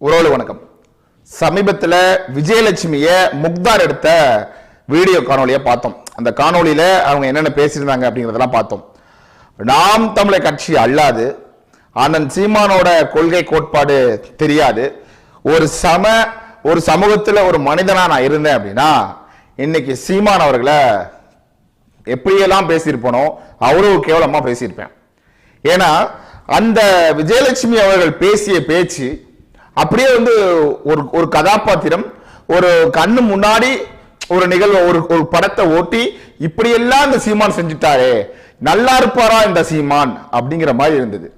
உறவுல வணக்கம். சமீபத்தில் விஜயலட்சுமியை முக்தார் எடுத்த வீடியோ காணொலியை பார்த்தோம். அந்த காணொலியில் அவங்க என்னென்ன பேசியிருந்தாங்க அப்படிங்கிறதெல்லாம் பார்த்தோம். நாம் தமிழர் கட்சி அல்லாது அண்ணன் சீமானோட கொள்கை கோட்பாடு தெரியாது. ஒரு சம ஒரு சமூகத்தில் ஒரு மனிதனாக நான் இருந்தேன் அப்படின்னா இன்னைக்கு சீமான் அவர்களை எப்படியெல்லாம் பேசியிருப்பனோ அவரும் கேவலமாக பேசியிருப்பேன். ஏன்னா அந்த விஜயலட்சுமி அவர்கள் பேசிய பேச்சு அப்படியே வந்து ஒரு ஒரு கதாபாத்திரம் ஒரு கண்ணு முன்னாடி ஒரு நிகழ்வு ஒரு ஒரு படத்தை ஓட்டி இப்படியெல்லாம் இந்த சீமான் செஞ்சுட்டாரே நல்லா இருப்பாரா இந்த சீமான் அப்படிங்கிற மாதிரி இருந்தது.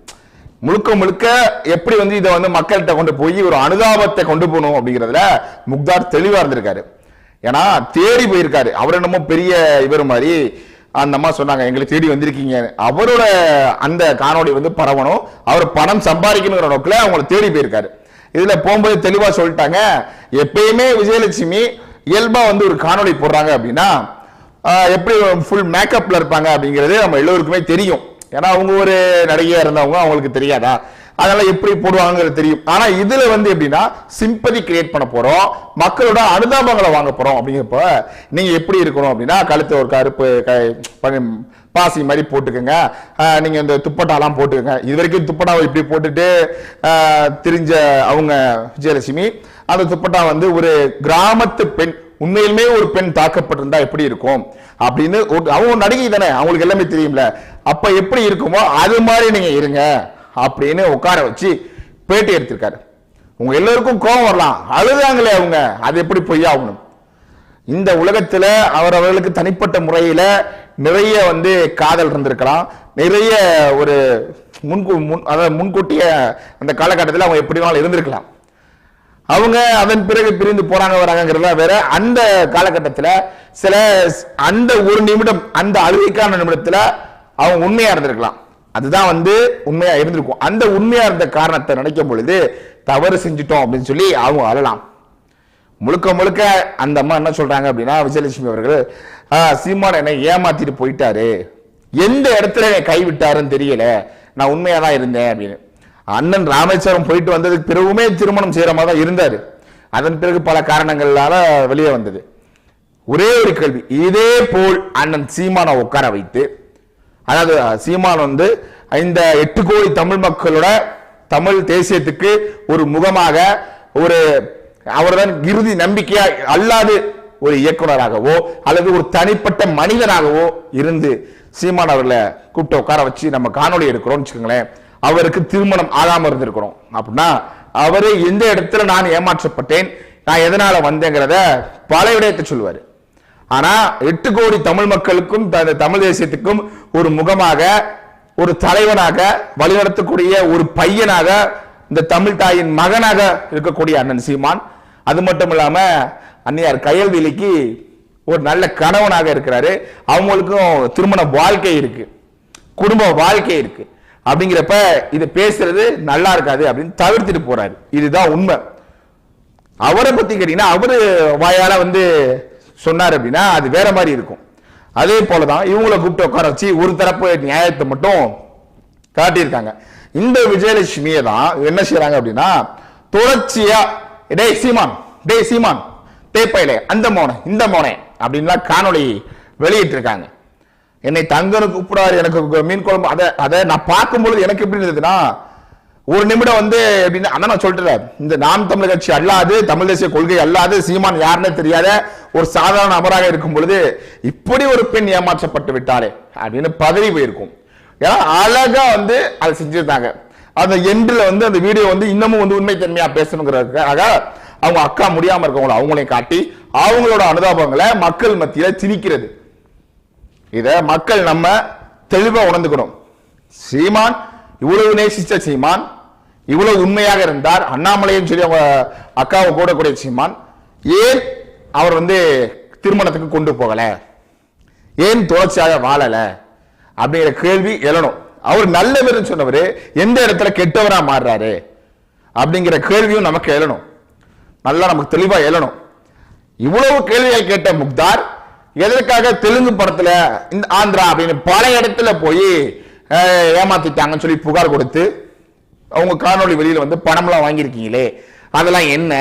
முழுக்க முழுக்க எப்படி வந்து இதை வந்து மக்கள்கிட்ட கொண்டு போய் ஒரு அனுதாபத்தை கொண்டு போகணும் அப்படிங்கிறதுல முக்தார் தெளிவாக இருந்திருக்காரு. ஏன்னா தேடி போயிருக்காரு. அவர் என்னமோ பெரிய இவர் மாதிரி அந்த அம்மா சொன்னாங்க எங்களை தேடி வந்திருக்கீங்க. அவரோட அந்த காணொலி வந்து பரவணும் அவர் பணம் சம்பாதிக்கணுங்கிற நோக்கில் அவங்களை தேடி போயிருக்காரு. இதுல போகும்போது தெளிவா சொல்லிட்டாங்க. எப்பயுமே விஜயலட்சுமி இயல்பா வந்து ஒரு காணொளி போடுறாங்க அப்படின்னா எப்படி ஃபுல் மேக்கப்ல இருப்பாங்க அப்படிங்கிறது நம்ம எல்லோருக்குமே தெரியும். ஏன்னா அவங்க ஒரு நடிகையா இருந்தவங்க அவங்களுக்கு தெரியாதா? அதனால எப்படி போடுவாங்கிறது தெரியும். ஆனா இதுல வந்து எப்படின்னா சிம்பதி கிரியேட் பண்ண போறோம். மக்களோட அனுதாபங்களை வாங்க போறோம் அப்படிங்கிறப்ப நீங்க எப்படி இருக்கணும் அப்படின்னா கழுத்து ஒரு கருப்பு க- ப- பாசி மாதிரி போட்டுக்கோங்க. நீங்கள் இந்த துப்பட்டாலாம் போட்டுக்கோங்க. இது வரைக்கும் துப்பட்டாவை இப்படி போட்டுட்டு தெரிஞ்ச திரிஞ்ச அவங்க விஜயலட்சுமி அந்த துப்பட்டா வந்து ஒரு கிராமத்து பெண் உண்மையிலுமே ஒரு பெண் தாக்கப்பட்டிருந்தா எப்படி இருக்கும்? அப்படின்னு அவங்க நடிகை தானே அவங்களுக்கு எல்லாமே தெரியும்ல. அப்ப எப்படி இருக்குமோ அது மாதிரி நீங்க இருங்க அப்படின்னு உட்கார வச்சு பேட்டி எடுத்திருக்காரு. உங்க எல்லாருக்கும் கோபம் வரலாம். அழுதாங்களே அவங்க. அது எப்படி பொய்யாகணும்? இந்த உலகத்துல அவர் அவர்களுக்கு தனிப்பட்ட முறையில நிறைய வந்து காதல் இருந்திருக்கலாம். நிறைய ஒரு முன்கூ முன் அதாவது முன்கூட்டிய அந்த காலகட்டத்தில் அவங்க எப்படி வேணாலும் இருந்திருக்கலாம். அவங்க அதன் பிறகு பிரிந்து போறாங்க வராங்கிறதுலாம் வேற அந்த காலகட்டத்தில் சில அந்த ஒரு நிமிடம் அந்த அழுகைக்கான நிமிடத்தில் அவங்க உண்மையா இருந்திருக்கலாம். அதுதான் வந்து உண்மையா இருந்திருக்கும். அந்த உண்மையா இருந்த காரணத்தை நினைக்கும் பொழுது தவறு செஞ்சுட்டோம் அப்படின்னு சொல்லி அவங்க அழலாம். முழுக்க முழுக்க அந்த அம்மா என்ன சொல்றாங்க அப்படின்னா விஜயலட்சுமி அவர்கள் சீமான் என்னை ஏமாத்திட்டு போயிட்டாரு. எந்த இடத்துல என்னை கைவிட்டாருன்னு தெரியல. நான் உண்மையா தான் இருந்தேன் அப்படின்னு. அண்ணன் ராமேஸ்வரம் போயிட்டு வந்ததுக்கு பிறகுமே திருமணம் செய்யற மாதிரி தான் இருந்தாரு. அதன் பிறகு பல காரணங்களால வெளியே வந்தது. ஒரே ஒரு கேள்வி. இதே போல் அண்ணன் சீமானை உட்கார வைத்து அதாவது சீமான் வந்து இந்த எட்டு கோடி தமிழ் மக்களோட தமிழ் தேசியத்துக்கு ஒரு முகமாக ஒரு அவர்தான் இறுதி நம்பிக்கையா அல்லாது ஒரு இயக்குனராகவோ அல்லது ஒரு தனிப்பட்ட மனிதனாகவோ இருந்து சீமான் அவர்களை கூப்பிட்டு உட்கார வச்சு நம்ம காணொளி எடுக்கிறோம்னு வச்சுக்கோங்களேன் அவருக்கு திருமணம் ஆகாமல் இருந்திருக்கிறோம். அப்படின்னா அவரு எந்த இடத்துல நான் ஏமாற்றப்பட்டேன் நான் எதனால வந்தேங்கிறத பல விடயத்தை சொல்லுவார். ஆனா எட்டு கோடி தமிழ் மக்களுக்கும் த- தமிழ் தேசியத்துக்கும் ஒரு முகமாக ஒரு தலைவனாக வழிநடத்தக்கூடிய ஒரு பையனாக இந்த தமிழ் தாயின் மகனாக இருக்கக்கூடிய அண்ணன் சீமான். அது மட்டும் இல்லாமல் அன்னியார் கயல்விழிக்கு ஒரு நல்ல கணவனாக இருக்கிறாரு. அவங்களுக்கும் திருமண வாழ்க்கை இருக்கு. குடும்ப வாழ்க்கை இருக்கு. அப்படிங்கிறப்ப இதை பேசுறது நல்லா இருக்காது அப்படின்னு தவிர்த்துட்டு போறாரு. இதுதான் உண்மை. அவரை பத்தி கேட்டீங்கன்னா அவரு வாயால வந்து சொன்னார் அப்படின்னா அது வேற மாதிரி இருக்கும். அதே போலதான் இவங்கள கூப்பிட்டு உட்கார வச்சு ஒரு தரப்பு நியாயத்தை மட்டும் காட்டியிருக்காங்க. இந்த விஜயலட்சுமியை தான் என்ன செய்யறாங்க அப்படின்னா தொடர்ச்சியா டேய் சீமான் டேய் சீமான் தேப்பையிலே அந்த மோனை இந்த மோனை அப்படின்லாம் காணொளி வெளியிட்டிருக்காங்க. என்னை தங்கனு கூப்பிடாரு எனக்கு மீன் குழம்பு அதை அதை நான் பார்க்கும்பொழுது எனக்கு எப்படி இருந்ததுன்னா ஒரு நிமிடம் வந்து எப்படின்னா அதான் நான் சொல்லிட்டேன் இந்த நாம் தமிழ் கட்சி அல்லாது தமிழ் தேசிய கொள்கை அல்லாது சீமான் யாருன்னு தெரியாத ஒரு சாதாரண நபராக இருக்கும் பொழுது இப்படி ஒரு பெண் ஏமாற்றப்பட்டு விட்டாரே அப்படின்னு பதவி போயிருக்கும். ஏன்னா அழகா வந்து அதை செஞ்சிருந்தாங்க. அந்த எண்டில் வந்து அந்த வீடியோ வந்து இன்னமும் வந்து உண்மைத்தன்மையா பேசணுங்கிறதுக்காக அவங்க அக்கா முடியாம இருக்கவங்கள அவங்களையும் காட்டி அவங்களோட அனுதாபங்களை மக்கள் மத்தியில திணிக்கிறது இத மக்கள் நம்ம தெளிவா உணர்ந்துக்கணும். சீமான் இவ்வளவு நேசிச்ச சீமான் இவ்வளவு உண்மையாக இருந்தார். அண்ணாமலையும் சரி அவங்க அக்காவை போடக்கூடிய சீமான். ஏன் அவர் வந்து திருமணத்துக்கு கொண்டு போகல? ஏன் தொடர்ச்சியாக வாழல? அப்படிங்கிற கேள்வி எழணும். அவர் நல்லவர்னு சொன்னவர் எந்த இடத்துல கெட்டவரா மாறுறாரு? அப்படிங்கிற கேள்வியும் நமக்கு எழணும். நல்லா நமக்கு தெளிவா எழணும். இவ்வளவு கேள்விகள் கேட்ட முக்தார் எதற்காக தெலுங்கு படத்துல இந்த ஆந்திரா அப்படின்னு பல இடத்துல போய் ஏமாத்திட்டாங்கன்னு சொல்லி புகார் கொடுத்து அவங்க காணொளி வெளியில வந்து பணம்லாம் வாங்கியிருக்கீங்களே அதெல்லாம் என்ன?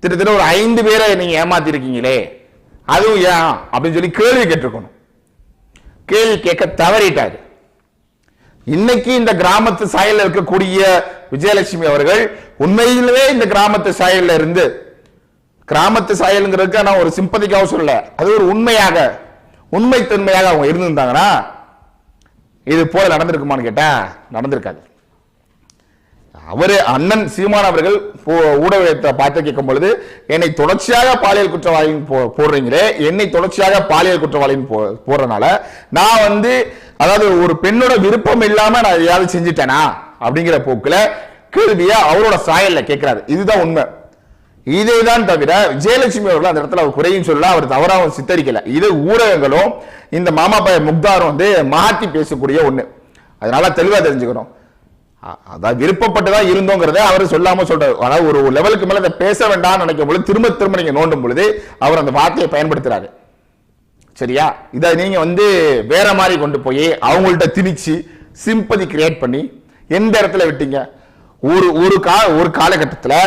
கிட்டத்தட்ட ஒரு ஐந்து பேரை நீங்க ஏமாத்திருக்கீங்களே அதுவும் ஏன்? அப்படின்னு சொல்லி கேள்வி கேட்டிருக்கணும். கேள்வி கேட்க தவறிட்டாரு. இன்னைக்கு இந்த கிராமத்து சாயல்ல இருக்கக்கூடிய விஜயலட்சுமி அவர்கள் உண்மையிலேயே இந்த கிராமத்து சாயல்ல இருந்து கிராமத்து சாயலுங்கிறதுக்கு நான் ஒரு சிம்பதிக்காக சொல்ல அது ஒரு உண்மையாக உண்மைத்தன்மையாக அவங்க இருந்திருந்தாங்கன்னா இது போல நடந்திருக்குமான்னு கேட்டா நடந்திருக்காது. அவரு அண்ணன் சீமான் அவர்கள் போ- ஊடகத்தை பார்த்து கேட்கும் பொழுது என்னை தொடர்ச்சியாக பாலியல் குற்றவாளின்னு போ- போடுறீங்களே என்னை தொடர்ச்சியாக பாலியல் குற்றவாளின்னு போ- போடுறதுனால நான் வந்து அதாவது ஒரு பெண்ணோட விருப்பம் இல்லாம நான் எதையாவது செஞ்சுட்டேனா அப்படிங்கிற போக்குல கேள்வியா அவரோட சாயல்ல கேட்கிறாரு இதுதான் உண்மை. இதேதான் தவிர விஜயலட்சுமி அவர்கள் அந்த இடத்துல அவர் குறையும் சொல்ல அவர் தவறாகவும் சித்தரிக்கல. இது ஊடகங்களும் இந்த மாமா பைய முக்தாரும் வந்து மாற்றி பேசக்கூடிய ஒண்ணு. அதனால தெளிவா தெரிஞ்சுக்கணும். அதான் அதாவது விருப்பப்பட்டுதான் இருந்தோங்கிறத அவர் சொல்லாம சொல்றாரு. அதாவது ஒரு லெவலுக்கு மேல அதை பேச வேண்டாம்னு நினைக்கும் பொழுது திரும்ப திரும்ப நீங்க நோண்டும் பொழுது அவர் அந்த வார்த்தையை பயன்படுத்துறாரு. சரியா? இதை நீங்கள் வந்து வேற மாதிரி கொண்டு போய் அவங்கள்ட்ட திணிச்சு சிம்பதி கிரியேட் பண்ணி எந்த இடத்துல விட்டீங்க? ஒரு ஒரு கா ஒரு காலகட்டத்தில்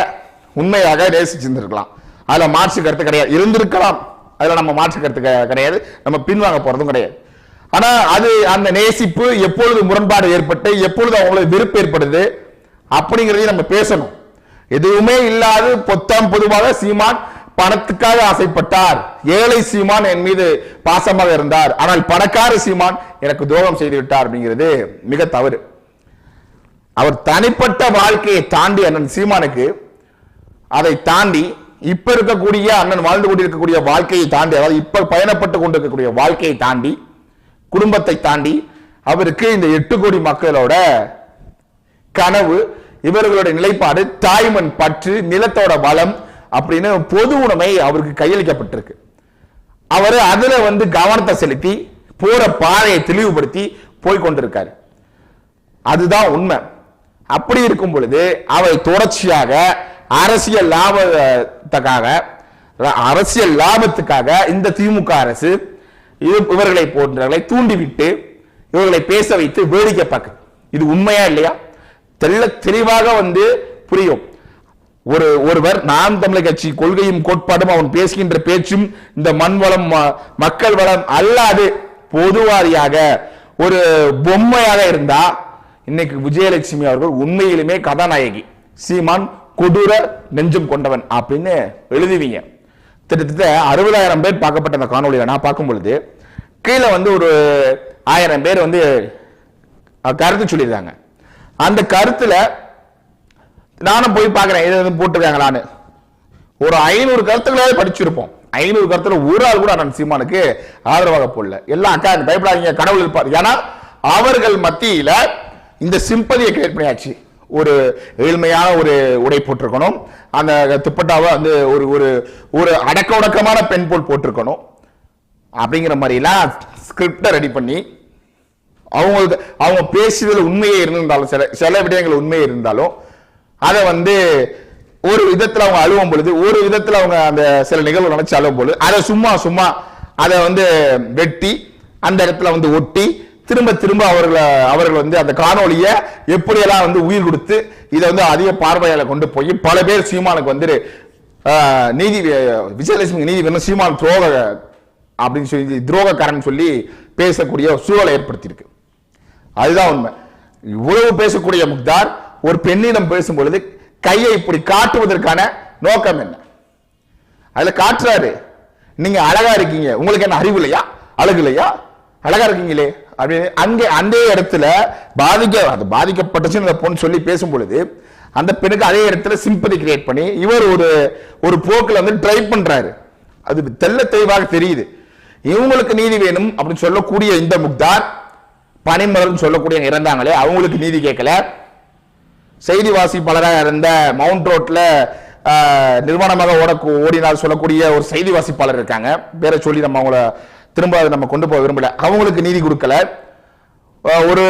உண்மையாக நேசிச்சிருந்திருக்கலாம். அதில் மாற்று கருத்து கிடையாது. இருந்திருக்கலாம். அதில் நம்ம மாற்று கருத்து கிடையாது. நம்ம பின்வாங்க போறதும் கிடையாது. ஆனால் அது அந்த நேசிப்பு எப்பொழுது முரண்பாடு ஏற்பட்டு எப்பொழுது அவங்களுக்கு விருப்பம் ஏற்படுது அப்படிங்கிறதையும் நம்ம பேசணும். எதுவுமே இல்லாது பொத்தாம் பொதுவாக சீமான் பணத்துக்காக ஆசைப்பட்டார். ஏழை சீமான் என் மீது பாசமாக இருந்தார். ஆனால் பணக்கார சீமான் எனக்கு துரோகம் செய்து விட்டார் அப்படிங்கிறது மிக தவறு. அவர் தனிப்பட்ட வாழ்க்கையை தாண்டி அண்ணன் சீமானுக்கு அதை தாண்டி இப்ப இருக்கக்கூடிய அண்ணன் வாழ்ந்து கொண்டிருக்கக்கூடிய வாழ்க்கையை தாண்டி அதாவது இப்ப பயணப்பட்டு கொண்டிருக்கக்கூடிய வாழ்க்கையை தாண்டி குடும்பத்தை தாண்டி அவருக்கு இந்த எட்டு கோடி மக்களோட கனவு இவர்களுடைய நிலைப்பாடு தாய்மண் பற்று நிலத்தோட வளம் அப்படின்னு பொது உடைமை அவருக்கு கையளிக்கப்பட்டிருக்கு. அவர் அதுல வந்து கவனத்தை செலுத்தி போற பாதையை தெளிவுபடுத்தி போய் கொண்டிருக்காரு. அதுதான் உண்மை. அப்படி இருக்கும் பொழுது அவை தொடர்ச்சியாக அரசியல் லாபத்துக்காக அரசியல் லாபத்துக்காக இந்த திமுக அரசு இது- இவர்களை போன்றவர்களை தூண்டிவிட்டு இவர்களை பேச வைத்து வேடிக்கை பார்க்க இது உண்மையா இல்லையா? தெள்ள தெளிவாக வந்து புரியும். ஒரு ஒருவர் நாம் தமிழர் கட்சி கொள்கையும் கோட்பாடும் அவன் பேசுகின்ற பேச்சும் இந்த மண் வளம் ம- மக்கள் வளம் அல்லாது பொதுவாரியாக ஒரு பொம்மையாக இருந்தா இன்னைக்கு விஜயலட்சுமி அவர்கள் உண்மையிலுமே கதாநாயகி. சீமான் கொடூர நெஞ்சம் கொண்டவன் அப்படின்னு எழுதுவீங்க. கிட்டத்தட்ட அறுபதாயிரம் பேர் பார்க்கப்பட்ட அந்த காணொலியில் நான் பார்க்கும் பொழுது கீழே வந்து ஒரு ஆயிரம் பேர் வந்து கருத்து சொல்லியிருக்காங்க. அந்த கருத்துல நானும் போய் பார்க்குறேன். எது எதுவும் போட்டிருக்காங்களான்னு. ஒரு ஐநூறு கருத்துக்களாவது படிச்சிருப்போம். ஐநூறு கருத்துல ஒரு ஆள் கூட அண்ணன் சீமானுக்கு ஆதரவாக போடல. எல்லாம் அக்கா பயப்படாதீங்க கடவுள் இருப்பார். ஏன்னா அவர்கள் மத்தியில இந்த சிம்பதியை கிரியேட் பண்ணியாச்சு. ஒரு ஏழ்மையான ஒரு உடை போட்டிருக்கணும். அந்த துப்பட்டாவை வந்து ஒரு ஒரு ஒரு அடக்க உடக்கமான பெண் போல் போட்டிருக்கணும். அப்படிங்கிற மாதிரிலாம் ஸ்கிரிப்டை ரெடி பண்ணி அவங்களுக்கு அவங்க பேசியதில் உண்மையே இருந்திருந்தாலும் சில சில விடயங்கள் உண்மையே இருந்தாலும் அதை வந்து ஒரு விதத்துல அவங்க அழுவும் பொழுது ஒரு விதத்துல அவங்க அந்த சில நிகழ்வு நினைச்சு அழுவும் பொழுது அதை சும்மா சும்மா அதை வந்து வெட்டி அந்த இடத்துல வந்து ஒட்டி திரும்ப திரும்ப அவர்களை அவர்கள் வந்து அந்த காணொளியை எப்படியெல்லாம் வந்து உயிர் கொடுத்து இதை வந்து அதிக பார்வையால் கொண்டு போய் பல பேர் சீமானுக்கு வந்து நீதி விஜயலட்சுமி நீதி வேணும் சீமான் துரோக அப்படின்னு சொல்லி துரோகக்காரன் சொல்லி பேசக்கூடிய சூழலை ஏற்படுத்தியிருக்கு. அதுதான் உண்மை. இவ்வளவு பேசக்கூடிய முக்தார் ஒரு பெண்ணிடம் பேசும் பொழுது கையை இப்படி காட்டுவதற்கான நோக்கம் என்ன? அதுல காட்டுறாரு நீங்க அழகா இருக்கீங்க. உங்களுக்கு என்ன அறிவு இல்லையா? அழகு இல்லையா? அழகா இருக்கீங்களே? அப்படின்னு அங்கே அந்த இடத்துல பாதிக்க அது பாதிக்கப்பட்டுச்சுன்னு அந்த பொண்ணு சொல்லி பேசும் பொழுது அந்த பெண்ணுக்கு அதே இடத்துல சிம்பதி கிரியேட் பண்ணி இவர் ஒரு ஒரு போக்கில் வந்து ட்ரை பண்றாரு. அது தெல்ல தெளிவாக தெரியுது. இவங்களுக்கு நீதி வேணும் அப்படின்னு சொல்லக்கூடிய இந்த முக்தார் பனிமலர்னு சொல்லக்கூடிய இறந்தாங்களே அவங்களுக்கு நீதி கேட்கல. செய்தி வாசிப்பாளராக இருந்த மவுண்ட் ரோட்ல ஆஹ், நிர்வாணமாக ஓட ஓடினால் சொல்லக்கூடிய ஒரு செய்தி வாசிப்பாளர் இருக்காங்க. பேரை சொல்லி நம்ம அவங்கள திரும்ப அதை நம்ம கொண்டு போக விரும்பல. அவங்களுக்கு நீதி கொடுக்கல. ஒரு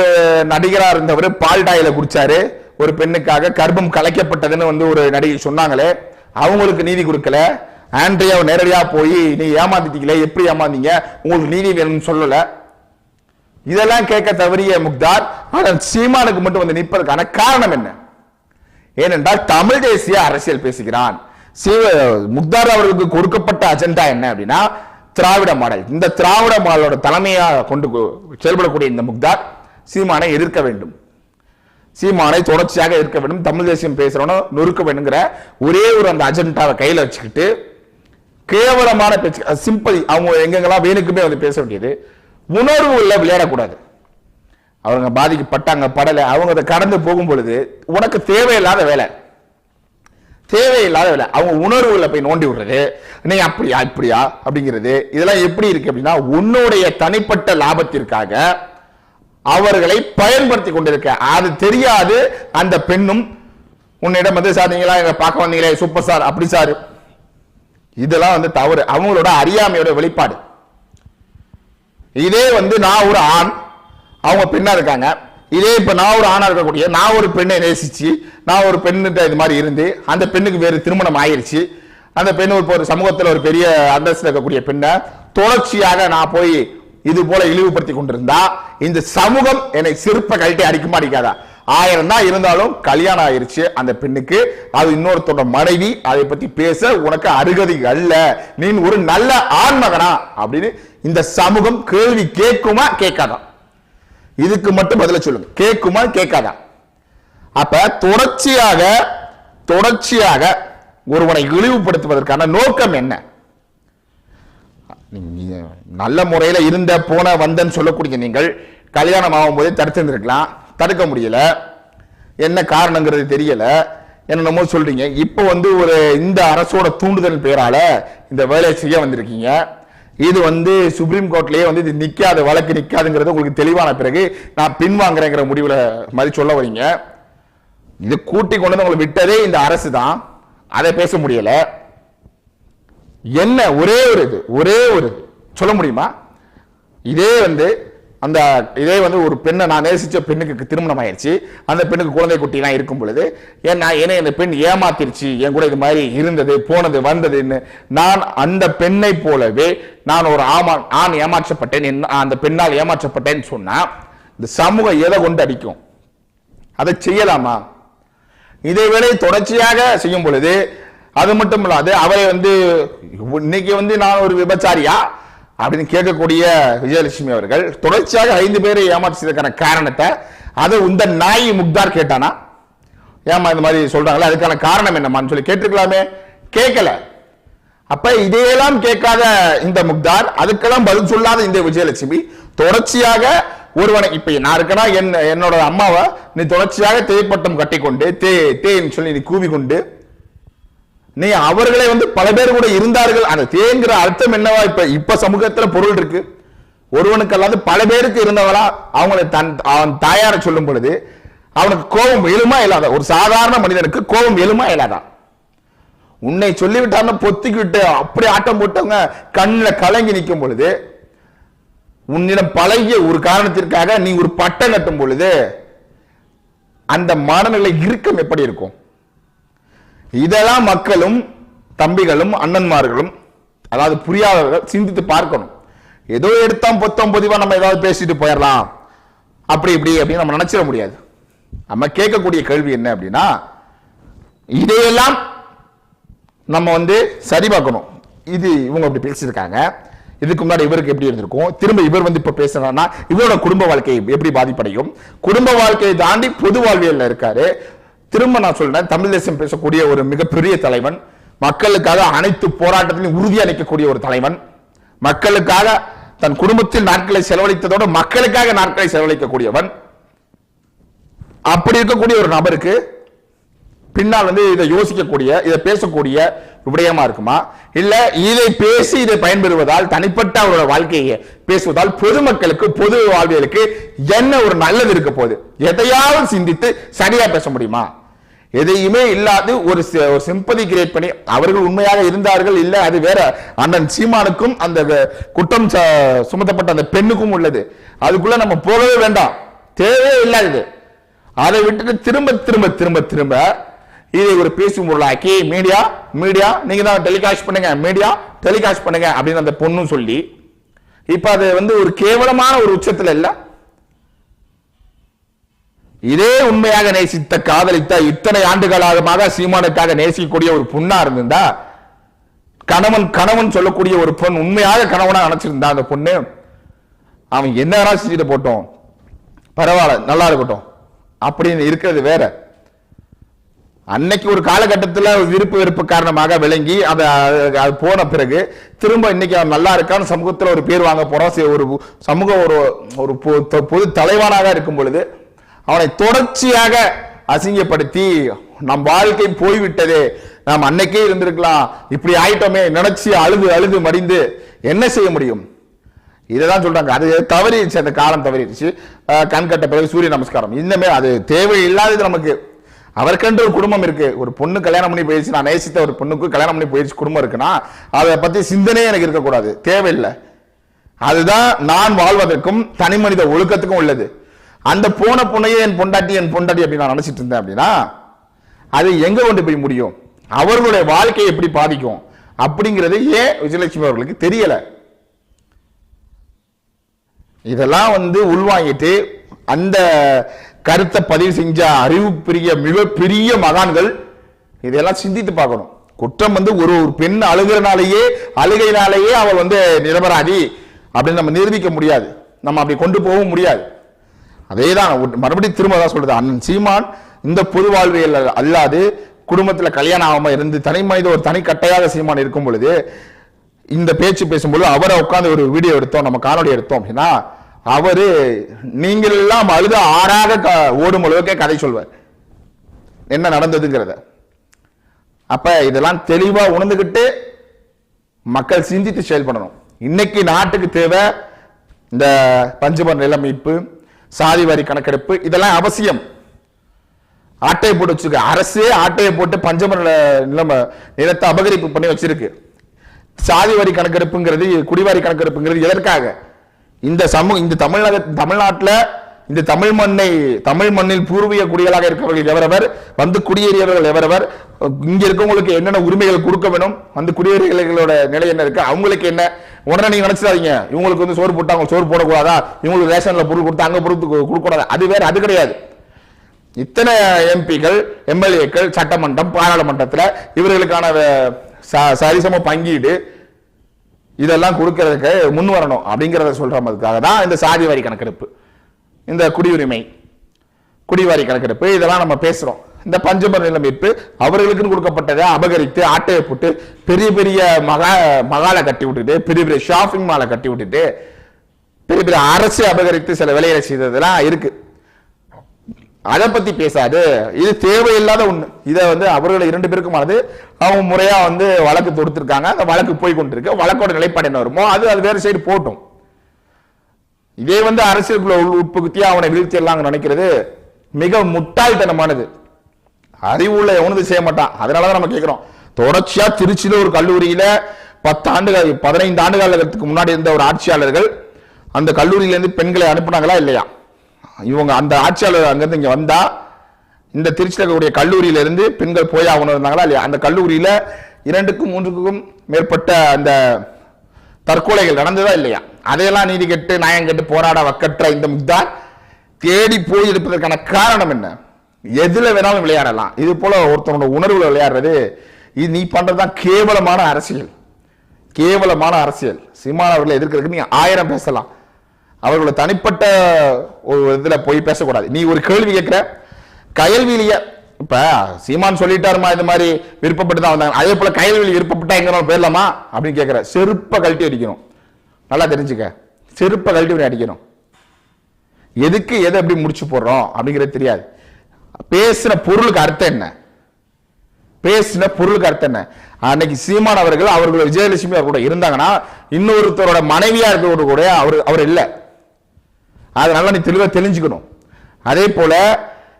நடிகராக இருந்தவர் பால் டாயில குடிச்சாரு. ஒரு பெண்ணுக்காக கர்ப்பம் கலைக்கப்பட்டதுன்னு வந்து ஒரு நடிகை சொன்னாங்களே அவங்களுக்கு நீதி கொடுக்கல. ஆண்ட்ரியாவை நேரடியாக போய் நீ ஏமாத்திட்டீங்களே எப்படி ஏமாந்தீங்க? உங்களுக்கு நீதி வேணும்னு சொல்லலை. இதெல்லாம் கேட்க தவறிய முக்தார் ஆனால் சீமானுக்கு மட்டும் வந்து நிற்பதற்கான காரணம் என்ன? ஏனென்றால் தமிழ் தேசிய அரசியல் பேசுகிறான். சிவ முக்தார் அவர்களுக்கு கொடுக்கப்பட்ட அஜெண்டா என்ன அப்படின்னா திராவிட மாடல். இந்த திராவிட மாடலோட தலைமையாக கொண்டு செயல்படக்கூடிய இந்த முக்தார் சீமானை எதிர்க்க வேண்டும். சீமானை தொடர்ச்சியாக இருக்க வேண்டும். தமிழ் தேசியம் பேசுறவனும் நொறுக்க வேண்டுங்கிற ஒரே ஒரு அந்த அஜெண்டாவை கையில் வச்சுக்கிட்டு கேவலமான பேச்சு சிம்பிள் அவங்க எங்கெங்கெல்லாம் வேணுக்குமே வந்து பேச வேண்டியது. உணர்வு உள்ள விளையாடக்கூடாது. அவங்க பாதிக்கப்பட்டாங்க படலை அவங்க அதை கடந்து போகும் பொழுது உனக்கு தேவையில்லாத வேலை. தேவையில்லாத வேலை. அவங்க உணர்வுகளை போய் நோண்டி விடுறது நீ அப்படியா இப்படியா? அப்படிங்கிறது இதெல்லாம் எப்படி இருக்கு அப்படின்னா உன்னுடைய தனிப்பட்ட லாபத்திற்காக அவர்களை பயன்படுத்தி கொண்டிருக்க. அது தெரியாது அந்த பெண்ணும் உன்னிடம் வந்து சார் நீங்களா எங்க பார்க்க வந்தீங்களே சூப்பர் சார் அப்படி சார். இதெல்லாம் வந்து தவறு. அவங்களோட அறியாமையோட வெளிப்பாடு. இதே வந்து நான் ஒரு ஆண். அவங்க பெண்ணா இருக்காங்க. இதே இப்ப நான் ஒரு ஆணா இருக்கக்கூடிய நான் ஒரு பெண்ணை நேசிச்சு நான் ஒரு பெண்ணிட்ட இது மாதிரி இருந்து அந்த பெண்ணுக்கு வேறு திருமணம் ஆயிருச்சு. அந்த பெண் ஒரு ஒரு ஒரு பெரிய அந்தஸ்து இருக்கக்கூடிய பெண்ணை தொடர்ச்சியாக நான் போய் இது போல இழிவுபடுத்தி கொண்டிருந்தா இந்த சமூகம் என்னை சிற்ப கழட்டி அடிக்குமா அடிக்காதா? ஆயிரம் தான் இருந்தாலும் கல்யாணம் ஆயிருச்சு அந்த பெண்ணுக்கு. அது இன்னொருத்தோட மனைவி அதை பத்தி பேச உனக்கு அருகதி அல்ல. நீ ஒரு நல்ல ஆண்மகனா? அப்படின்னு இந்த சமூகம் கேள்வி கேட்குமா கேட்காதா? இதுக்கு மட்டும் பதில சொல்லுங்க. கேட்குமா கேட்காதா? அப்ப தொடர்ச்சியாக தொடர்ச்சியாக ஒருவனை இழிவுபடுத்துவதற்கான நோக்கம் என்ன? நல்ல முறையில் இருந்த போன வந்தன்னு சொல்லக்கூடிய நீங்கள் கல்யாணம் ஆகும்போதே தடுத்திருந்திருக்கலாம். தடுக்க முடியல. என்ன காரணங்கிறது தெரியல. என்னென்னமோ சொல்றீங்க. இப்போ வந்து ஒரு இந்த அரசோட தூண்டுதல் பேரால இந்த வேலையை செய்ய வந்திருக்கீங்க. இது வந்து சுப்ரீம் கோர்ட்லயே வந்து இது நிற்காத வழக்கு நிக்காதுங்கிறது உங்களுக்கு தெளிவான பிறகு நான் பின்வாங்குறேங்கிற முடிவில் மாதிரி சொல்ல வரீங்க. இது கூட்டி கொண்டு வந்து உங்களை விட்டதே இந்த அரசு தான். அதை பேச முடியல. என்ன ஒரே ஒரு இது ஒரே ஒரு சொல்ல முடியுமா? இதே வந்து அந்த இதே வந்து ஒரு பெண்ணை நான் நேசித்த பெண்ணுக்கு திருமணம் ஆயிடுச்சு அந்த பெண்ணுக்கு குழந்தை குட்டிலாம் இருக்கும் பொழுது ஏன் நான் என்ன இந்த பெண் ஏமாத்திருச்சு என் கூட இது மாதிரி இருந்தது போனது வந்ததுன்னு நான் அந்த பெண்ணை போலவே நான் ஒரு ஆமா ஆண் ஏமாற்றப்பட்டேன் என்ன- அந்த பெண்ணால் ஏமாற்றப்பட்டேன்னு சொன்னால் இந்த சமூகம் எதை கொண்டு அடிக்கும்? அதை செய்யலாமா? இதேவேளை தொடர்ச்சியாக செய்யும் பொழுது அது மட்டும் இல்லாது அவரை வந்து இன்னைக்கு வந்து நான் ஒரு விபச்சாரியா? அப்படின்னு கேட்கக்கூடிய விஜயலட்சுமி அவர்கள் தொடர்ச்சியாக ஐந்து பேரை ஏமாற்றதுக்கான காரணத்தை அதை இந்த நாய் முக்தார் கேட்டானா? ஏமா இந்த மாதிரி சொல்றாங்களே? அதுக்கான காரணம் என்னமான்னு சொல்லி கேட்டிருக்கலாமே. கேட்கல. அப்ப இதையெல்லாம் கேட்காத இந்த முக்தார் அதுக்கெல்லாம் பதில் சொல்லாத இந்த விஜயலட்சுமி தொடர்ச்சியாக ஒருவனை இப்ப நான் இருக்கனா என் என்னோட அம்மாவை நீ தொடர்ச்சியாக தேய்ப்பட்டம் கட்டிக்கொண்டு தே தேன்னு சொல்லி நீ கூவிக்கொண்டு நீ அவர்களை வந்து பல பேர் கூட இருந்தார்கள். அந்த தேங்கிற அர்த்தம் என்னவா? இப்ப இப்ப சமூகத்துல பொருள் இருக்கு. ஒருவனுக்கு அல்லாது பல பேருக்கு இருந்தவளா அவங்களை தன் அவன் தாயார சொல்லும் பொழுது அவனுக்கு கோபம் எழுமா இல்லாத ஒரு சாதாரண மனிதனுக்கு கோபம் எழுமா இல்லாதான் உன்னை சொல்லிவிட்டான்னு பொத்திக்கிட்டு அப்படி ஆட்டம் போட்டவங்க கண்ணில் கலங்கி நிற்கும் பொழுது உன்னிடம் பழகிய ஒரு காரணத்திற்காக நீ ஒரு பட்டம் கட்டும் பொழுது அந்த மனநிலை இறுக்கம் எப்படி இருக்கும்? இதெல்லாம் மக்களும் தம்பிகளும் அண்ணன்மார்களும் அதாவது புரியாதவர்கள் சிந்தித்து பார்க்கணும். ஏதோ எடுத்தோம் பொத்தம் பொதிவா நம்ம ஏதாவது பேசிட்டு போயிடலாம். அப்படி இப்படி அப்படின்னு நம்ம நினைச்சிட முடியாது. நம்ம கேட்கக்கூடிய கேள்வி என்ன அப்படின்னா இதையெல்லாம் நம்ம வந்து சரி பார்க்கணும். இது இவங்க அப்படி பேசியிருக்காங்க. இதுக்கு முன்னாடி இவருக்கு எப்படி இருந்திருக்கும்? திரும்ப இவர் வந்து இப்போ பேசுறாருன்னா இவரோட குடும்ப வாழ்க்கை எப்படி பாதிப்படையும்? குடும்ப வாழ்க்கையை தாண்டி பொது வாழ்வியல்ல இருக்காரு. திரும்ப நான் சொல்றேன். தமிழ் தேசம் பேசக்கூடிய ஒரு மிகப்பெரிய தலைவன் மக்களுக்காக அனைத்து போராட்டத்திலும் உறுதியா நிற்கக்கூடிய ஒரு தலைவன் மக்களுக்காக தன் குடும்பத்தில் நாட்களை செலவழித்ததோடு மக்களுக்காக நாட்களை செலவழிக்கக்கூடியவன். அப்படி இருக்கக்கூடிய ஒரு நபருக்கு பின்னால் வந்து இதை யோசிக்கக்கூடிய இதை பேசக்கூடிய விடயமா இருக்குமா? இல்ல இதை பேசி இதை பயன்பெறுவதால் தனிப்பட்ட அவரோட வாழ்க்கையை பேசுவதால் பொதுமக்களுக்கு பொது வாழ்வியலுக்கு என்ன ஒரு நல்லது இருக்க போகுது? எதையாவது சிந்தித்து சரியா பேச முடியுமா? எதையுமே இல்லாது ஒரு ஒரு சிம்பதி கிரியேட் பண்ணி அவர்கள் உண்மையாக இருந்தார்கள் இல்ல அது வேற. அண்ணன் சீமானுக்கும் அந்த குற்றம் ச- சுமத்தப்பட்ட அந்த பெண்ணுக்கும் உள்ளது. அதுக்குள்ள நம்ம போகவே வேண்டாம். தேவையே இல்லாதது அதை விட்டுட்டு திரும்ப திரும்ப திரும்ப திரும்ப இதை ஒரு பேசும் பொருளாக்கி மீடியா மீடியா நீங்க தான் டெலிகாஸ்ட் பண்ணுங்க மீடியா டெலிகாஸ்ட் பண்ணுங்க அப்படின்னு அந்த பொண்ணும் சொல்லி இப்ப அது வந்து ஒரு கேவலமான ஒரு உச்சத்துல இல்லை. இதே உண்மையாக நேசித்த காதலித்த இத்தனை ஆண்டுகளாக சீமானுக்காக நேசிக்கக்கூடிய ஒரு பொண்ணா இருந்திருந்தா கணவன் கணவன் சொல்லக்கூடிய ஒரு பொண் உண்மையாக கணவனா நினைச்சிருந்தா அந்த பொண்ணு அவன் என்ன வேணா செஞ்சுட்டு போட்டோம். பரவாயில்ல நல்லா இருக்கட்டும். அப்படின்னு இருக்கிறது வேற. அன்னைக்கு ஒரு காலகட்டத்தில் விருப்பு வெறுப்பு காரணமாக விளங்கி அதை அது போன பிறகு திரும்ப இன்னைக்கு அவன் நல்லா இருக்கான்னு சமூகத்தில் ஒரு பேர் வாங்க போறான் ஒரு சமூக ஒரு ஒரு பொது தலைவனாக இருக்கும் பொழுது அவனை தொடர்ச்சியாக அசிங்கப்படுத்தி நம் வாழ்க்கை போய்விட்டதே. நாம் அன்னைக்கே இருந்திருக்கலாம். இப்படி ஆயிட்டோமே. நினைச்சு அழுது அழுது மடிந்து என்ன செய்ய முடியும்? இதுதான் சொல்றாங்க. அது தவறிடுச்சு. அந்த காலம் தவறிடுச்சு. கண் கட்ட பிறகு சூரிய நமஸ்காரம். இன்னமே அது தேவையில்லாதது நமக்கு. அவருக்கென்று ஒரு குடும்பம் இருக்கு. ஒரு பொண்ணு கல்யாணம் பண்ணி போயிடுச்சு நான் நேசித்த ஒரு பொண்ணுக்கு கல்யாணம் பண்ணி போயிடுச்சு குடும்பம் இருக்குன்னா அதை பத்தி சிந்தனையே எனக்கு இருக்கக்கூடாது. தேவையில்லை. அதுதான் நான் வாழ்வதற்கும் தனி மனித ஒழுக்கத்துக்கும் உள்ளது. அந்த போன பொண்ணையே என் பொண்டாட்டி என் பொண்டாட்டி அப்படின்னு நான் நினைச்சிட்டு இருந்தேன் அப்படின்னா அது எங்க கொண்டு போய் முடியும்? அவர்களுடைய வாழ்க்கையை எப்படி பாதிக்கும்? அப்படிங்கிறது ஏன் விஜயலட்சுமி அவர்களுக்கு தெரியல. இதெல்லாம் வந்து உள்வாங்கிட்டு அந்த கருத்தை பதிவு செஞ்ச அறிவு பெரிய மிகப்பெரிய மகான்கள் இதெல்லாம் சிந்தித்து பார்க்கணும். குற்றம் வந்து ஒரு ஒரு பெண் அழுகிறனாலேயே அழுகையினாலேயே அவள் வந்து நிரபராதி அப்படின்னு நம்ம நிரூபிக்க முடியாது. நம்ம அப்படி கொண்டு போகவும் முடியாது. அதே தான் மறுபடியும் திரும்ப தான் சொல்றது. அண்ணன் சீமான் இந்த பொது வாழ்வியல் அல்லாது குடும்பத்தில் கல்யாணம் ஆகாம இருந்து தனி மனித ஒரு தனி கட்டையாக சீமான் இருக்கும் பொழுது இந்த பேச்சு பேசும்பொழுது அவரை உட்காந்து ஒரு வீடியோ எடுத்தோம் நம்ம காணொலி எடுத்தோம். அப்படின்னா அவரு நீங்கள் எல்லாம் அழுத ஆறாக க- ஓடும் அளவுக்கே கதை சொல்வார். என்ன நடந்ததுங்கிறத. அப்ப இதெல்லாம் தெளிவா உணர்ந்துகிட்டு மக்கள் சிந்தித்து செயல்படணும். இன்னைக்கு நாட்டுக்கு தேவை இந்த பஞ்சபர் நில மீட்பு சாதி வாரி கணக்கெடுப்பு இதெல்லாம் அவசியம். ஆட்டையை போட்டு வச்சிருக்கு. அரசே ஆட்டையை போட்டு பஞ்சமர நிலம நிலத்தை அபகரிப்பு பண்ணி வச்சிருக்கு. சாதி வரி கணக்கெடுப்புங்கிறது குடிவாரி கணக்கெடுப்புங்கிறது எதற்காக? இந்த சமூக இந்த தமிழக தமிழ்நாட்டில் இந்த தமிழ் மண்ணை தமிழ் மண்ணில் பூர்வீக குடிகளாக இருக்கிறவர்கள் எவரவர்? வந்து குடியேறியவர்கள் எவரவர்? இங்க இருக்கவங்களுக்கு என்னென்ன உரிமைகள் கொடுக்க வேணும்? வந்து குடியேறிகளோட நிலை என்ன இருக்கு? அவங்களுக்கு என்ன? உடனே நீங்க நினைச்சிடாதீங்க. இவங்களுக்கு வந்து சோறு போட்டு அவங்க சோறு போடக்கூடாதா? இவங்களுக்கு ரேஷன்ல பொருள் கொடுத்து அங்க பொருள் கொடுக்கூடாது? அது வேற அது கிடையாது. இத்தனை எம்பிக்கள் எம்எல்ஏக்கள் சட்டமன்றம் பாராளுமன்றத்தில் இவர்களுக்கான ச- சரிசம பங்கீடு இதெல்லாம் கொடுக்கறதுக்கு முன் வரணும் அப்படிங்கிறத சொல்றதுக்காக தான் இந்த சாதி வரி கணக்கெடுப்பு. இந்த குடியுரிமை குடிவாரி கணக்கெடுப்பு இதெல்லாம் நம்ம பேசுறோம். இந்த பஞ்சமர் நில மீட்பு அவர்களுக்குன்னு கொடுக்கப்பட்டதை அபகரித்து ஆட்டையை போட்டு பெரிய பெரிய மகா மகாலை கட்டி விட்டுட்டு பெரிய பெரிய ஷாப்பிங் மாலை கட்டி விட்டுட்டு பெரிய பெரிய அரசு அபகரித்து சில வேலைகளை செய்ததெல்லாம் இருக்கு. அதை பத்தி பேசாது. இது தேவையில்லாத ஒண்ணு. இதை வந்து அவர்கள் இரண்டு பேருக்குமானது அவங்க முறையா வந்து வழக்கு தொடுத்திருக்காங்க. அந்த வழக்கு போய் கொண்டிருக்கு. வழக்கோட நிலைப்பாடு என்ன வருமோ அது அது வேற சைடு போட்டோம் இதே வந்து அரசியலுக்குள்ள உள் உட்புகுத்தி அவனை வீழ்த்திடலாம்னு நினைக்கிறது மிக முட்டாள்தனமானது. அறிவு உள்ள எவனது செய்ய மாட்டான். அதனாலதான் நம்ம கேட்கிறோம் தொடர்ச்சியா திருச்சியில ஒரு கல்லூரியில பத்து ஆண்டுகள் பதினைந்து ஆண்டுகாலத்துக்கு முன்னாடி இருந்த ஒரு ஆட்சியாளர்கள் அந்த கல்லூரியில இருந்து பெண்களை அனுப்புனாங்களா இல்லையா? இவங்க அந்த ஆட்சியாளர் அங்கிருந்து இங்க வந்தா இந்த திருச்சியில் இருக்கக்கூடிய கல்லூரியில இருந்து பெண்கள் போய் ஆகணும் இருந்தாங்களா இல்லையா? அந்த கல்லூரியில இரண்டுக்கும் மூன்றுக்கும் மேற்பட்ட அந்த தற்கொலைகள் நடந்ததா இல்லையா? அதையெல்லாம் நீதி கெட்டு நியாயம் கெட்டு போராட வக்கற்ற இந்த முக்தார் தேடி போய் எடுப்பதற்கான காரணம் என்ன? எதுல வேணாலும் விளையாடலாம். இது போல ஒருத்தனோட உணர்வுல விளையாடுறது இது நீ பண்றதுதான் கேவலமான அரசியல். கேவலமான அரசியல். சீமான் அவர்களை எதிர்க்கிறதுக்கு நீ ஆயிரம் பேசலாம். அவர்களோட தனிப்பட்ட ஒரு இதுல போய் பேசக்கூடாது. நீ ஒரு கேள்வி கேட்கிற கயல்விலிய இப்ப சீமான் சொல்லிட்டாருமா இந்த மாதிரி விருப்பப்பட்டு தான் வந்தாங்க. அதே போல கயல்வெளி விருப்பப்பட்டா எங்க போயிடலாமா? அப்படின்னு கேட்கிற செருப்பை கழட்டி அடிக்கணும். நல்லா தெரிஞ்சுக்க. செருப்பை கழட்டி அடிக்கணும். எதுக்கு எதை எப்படி முடிச்சு போடுறோம் அப்படிங்கிறது தெரியாது. பேசின பொருளுக்கு அர்த்தம் என்ன? பேசின பொருளுக்கு அர்த்தம் என்ன? அன்னைக்கு சீமான் அவர்கள் அவர்கள் விஜயலட்சுமி அவர் கூட இருந்தாங்கன்னா இன்னொருத்தரோட மனைவியா இருக்கிறவங்க கூட அவர் அவர் இல்லை. அதனால நீ தெளிவாக தெரிஞ்சுக்கணும். அதே போல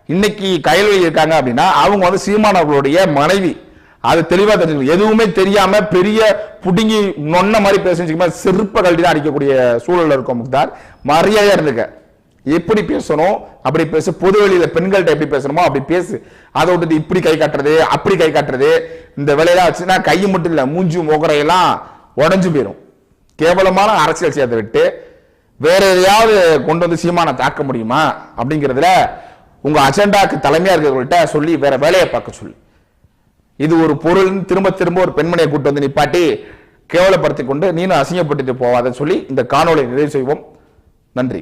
இன்னைக்கு கையில் இருக்காங்க அப்படின்னா அவங்க வந்து சீமான் அவர்களுடைய மனைவி. அது தெளிவா தெரிஞ்சுக்கணும். எதுவுமே தெரியாம பெரிய புடுங்கி நொன்ன மாதிரி பேசுச்சுக்கமா செருப்ப கல்வி தான் அடிக்கக்கூடிய சூழல்ல இருக்கும் முக்தார். மரியாதையா இருந்துக்க. எப்படி பேசணும்? அப்படி பேசு. பொது வெளியில பெண்கள்கிட்ட எப்படி பேசணுமோ அப்படி பேசு. அதை விட்டுட்டு இப்படி கை காட்டுறது அப்படி கை காட்டுறது. இந்த வேலையெல்லாம் வச்சுன்னா கை மட்டும் இல்லை மூஞ்சி முகரையெல்லாம் உடஞ்சு போயிடும் கேவலமான அரசியல் சேர்த்து விட்டு வேற எதையாவது கொண்டு வந்து சீமானம் தாக்க முடியுமா? அப்படிங்கிறதுல உங்க அஜெண்டாக்கு தலைமையா இருக்கிறவங்கள்ட்ட சொல்லி வேற வேலையை பார்க்க சொல்லி. இது ஒரு பொருள் திரும்ப திரும்ப ஒரு பெண்மணியை கூட்டு வந்து நிப்பாட்டி கேவலப்படுத்திக் கொண்டு நீனும் அசிங்கப்பட்டுட்டு போவாத சொல்லி இந்த காணொலை நிறைவு செய்வோம். நன்றி.